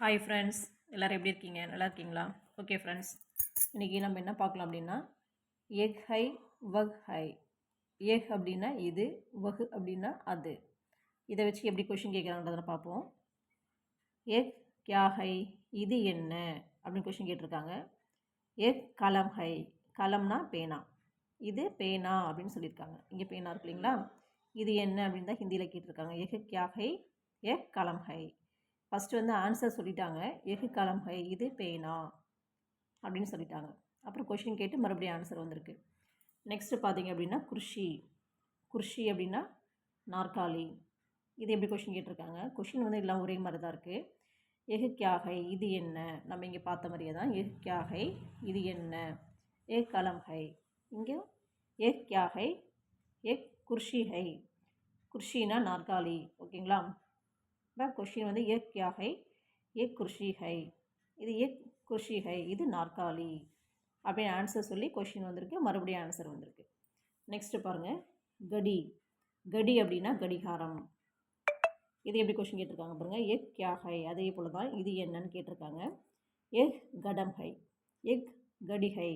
Hi friends எல்லோரும் எப்படி இருக்கீங்க? நல்லா இருக்கீங்களா? ஓகே ஃப்ரெண்ட்ஸ் இன்றைக்கி நம்ம என்ன பார்க்கலாம் அப்படின்னா எக் ஹை வக் ஹை எக் அப்படின்னா இது வகு அப்படின்னா அது. இதை வச்சு எப்படி கொஷின் கேட்குறாங்கன்றத பார்ப்போம். எக் கியா ஹை இது என்ன? அப்படின்னு கொஷின் கேட்டிருக்காங்க. எக் கலம் ஹை கலம்னா பேனா. இது பேனா அப்படின்னு சொல்லியிருக்காங்க. இங்கே பேனா இருக்கு இல்லைங்களா? இது என்ன அப்படின்னு தான் ஹிந்தியில் கேட்டிருக்காங்க. எக் கியா ஹை எக் கலம் ஹை ஃபஸ்ட்டு வந்து ஆன்சர் சொல்லிட்டாங்க. எஃகு கலம் ஹை இது பேனா அப்படின்னு சொல்லிட்டாங்க. அப்புறம் கொஷின் கேட்டு மறுபடியும் ஆன்சர் வந்திருக்கு. நெக்ஸ்ட்டு பார்த்தீங்க அப்படின்னா குர்ஷி. குர்ஷி அப்படின்னா நாற்காலி. இது எப்படி கொஷின் கேட்டிருக்காங்க? கொஷின் வந்து எல்லாம் ஒரே மாதிரி தான் இருக்குது எஃகு கியாகை இது என்ன? நம்ம இங்கே பார்த்த மாதிரியே தான். எகு கியாகை இது என்ன? ஏ கலம் ஹை. இங்கே ஏ கியாகை ஏ குர்ஷி ஹை. குர்ஷினா நாற்காலி. ஓகேங்களா? இப்போ கொஷின் வந்து ஏக் கியாகை ஏக் ஹை இது ஏக் குர்ஷிஹை இது நாற்காலி. அப்படின்னு ஆன்சர் சொல்லி கொஷின் வந்திருக்கு மறுபடியும் ஆன்சர் வந்திருக்கு. நெக்ஸ்ட்டு பாருங்கள் கடி. கடி அப்படின்னா கடிகாரம். இது எப்படி கொஷின் கேட்டிருக்காங்க பாருங்கள் எக் கியாகை அதே போல் தான் இது என்னன்னு கேட்டிருக்காங்க. எக் கடம் ஹை எக் கடிகை.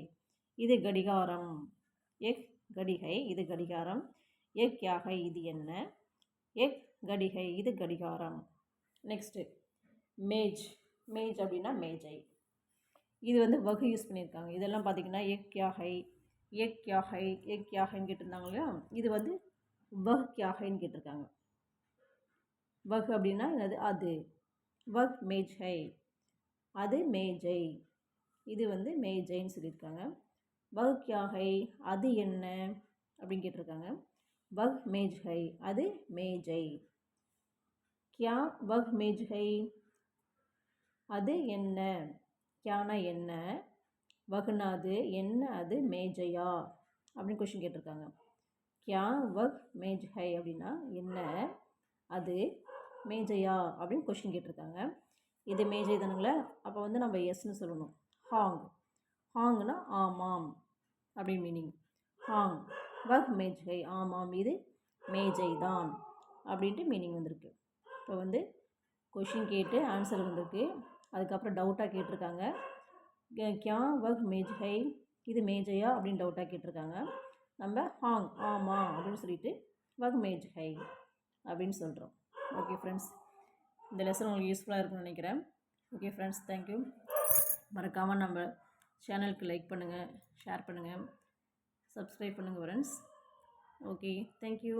இது கடிகாரம். எக் கடிகை இது கடிகாரம். எக் கியஹை இது என்ன? எக் கடிகை இது கடிகாரம். நெக்ஸ்ட்டு மேஜ். மேஜ் அப்படின்னா மேஜை. இது வந்து வகு யூஸ் பண்ணியிருக்காங்க. இதெல்லாம் பார்த்திங்கன்னா எக் கியாகை எக் எக் கியாகைன்னு கேட்டிருந்தாங்க இல்லையா? இது வந்து வஹ் கியாகைன்னு கேட்டிருக்காங்க. வஹ் அப்படின்னா என்னது? அது. வஹ் மேஜை. அது மேஜை. இது வந்து மேஜைன்னு சொல்லியிருக்காங்க. வஹ் கியாகை அது என்ன? அப்படின்னு கேட்டிருக்காங்க. வஹ் மேஜ்கை அது மேஜை. கியா வஹ் மேஜ்ஹை அது என்ன? கியானா என்ன? வகுனா அது என்ன? அது மேஜையா? அப்படின்னு கொஷின் கேட்டிருக்காங்க. கியா வஹ் மேஜ்ஹை அப்படின்னா என்ன? அது மேஜையா? அப்படின்னு கொஷின் கேட்டிருக்காங்க. இது மேஜை தானுங்களே? அப்போ வந்து நம்ம எஸ்ன்னு சொல்லணும். ஹாங். ஹாங்னா ஆமாம் அப்படின்னு மீனிங் ஹாங். வக் மேஜ்ஹை ஆமாம். இது மேஜை தான் அப்படின்ட்டு மீனிங் வந்திருக்கு. இப்போ வந்து கொஷின் கேட்டு ஆன்சர் வந்திருக்கு. அதுக்கப்புறம் டவுட்டாக கேட்டிருக்காங்க. கியா வக் ஹை? இது மேஜையா? அப்படின்னு டவுட்டாக கேட்டிருக்காங்க. நம்ம ஹாங் ஆமாம் அப்படின்னு சொல்லிட்டு வக் ஹை அப்படின்னு சொல்கிறோம் ஓகே ஃப்ரெண்ட்ஸ் இந்த லெசன் உங்களுக்கு யூஸ்ஃபுல்லாக இருக்கும்னு நினைக்கிறேன். ஓகே ஃப்ரெண்ட்ஸ் தேங்க்யூ மறக்காமல் நம்ம சேனலுக்கு லைக் பண்ணுங்கள் ஷேர் பண்ணுங்கள் சப்ஸ்கிரைப் பண்ணுங்கள் ஃப்ரெண்ட்ஸ் ஓகே தேங்க்யூ